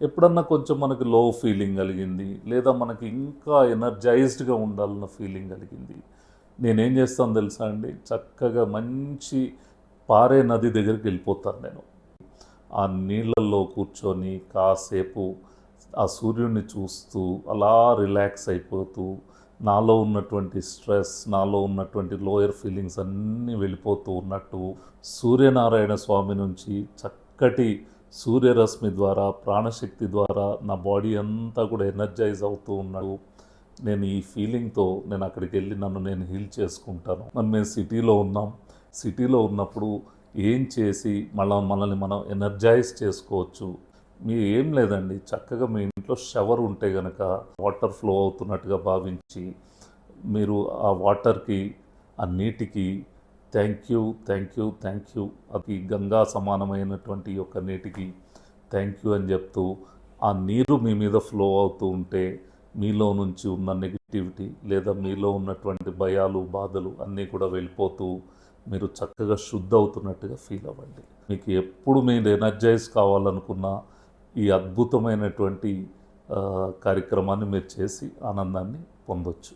ఎప్పుడన్నా కొంచెం మనకి లో ఫీలింగ్ కలిగింది లేదా మనకి ఇంకా ఎనర్జైజ్డ్గా ఉండాలన్న ఫీలింగ్ కలిగింది. నేనేం చేస్తాను తెలుసా అండి? చక్కగా మంచి పారే నది దగ్గరికి వెళ్ళిపోతాను నేను. ఆ నీళ్ళల్లో కూర్చొని కాసేపు ఆ సూర్యుడిని చూస్తూ అలా రిలాక్స్ అయిపోతూ నాలో ఉన్నటువంటి స్ట్రెస్ నాలో ఉన్నటువంటి లోయర్ ఫీలింగ్స్ అన్నీ వెళ్ళిపోతూ ఉన్నట్టు సూర్యనారాయణ స్వామి నుంచి చక్కటి సూర్యరశ్మి ద్వారా ప్రాణశక్తి ద్వారా నా బాడీ అంతా కూడా ఎనర్జైజ్ అవుతూ ఉన్నాడు. నేను ఈ ఫీలింగ్తో నేను అక్కడికి వెళ్ళి నన్ను నేను హీల్ చేసుకుంటాను. మనం మేము సిటీలో ఉన్నాం. సిటీలో ఉన్నప్పుడు ఏం చేసి మళ్ళీ మనల్ని మనం ఎనర్జైజ్ చేసుకోవచ్చు? మీ ఏం లేదండి. చక్కగా మీ ఇంట్లో షవర్ ఉంటే గనక వాటర్ ఫ్లో అవుతున్నట్టుగా భావించి మీరు ఆ వాటర్కి ఆ నీటికి thank you thank you thank you. అది గంగా సమానమైనటువంటి యొక్క నీటికి థ్యాంక్ యూ అని చెప్తూ ఆ నీరు మీ మీద ఫ్లో అవుతూ ఉంటే మీలో నుంచి ఉన్న నెగిటివిటీ లేదా మీలో ఉన్నటువంటి భయాలు బాధలు అన్నీ కూడా వెళ్ళిపోతూ మీరు చక్కగా శుద్ధ అవుతున్నట్టుగా ఫీల్ అవ్వండి. మీకు ఎప్పుడు మీరు ఎనర్జైజ్ కావాలనుకున్నా ఈ అద్భుతమైనటువంటి కార్యక్రమాన్ని మీరు చేసి ఆనందాన్ని పొందొచ్చు.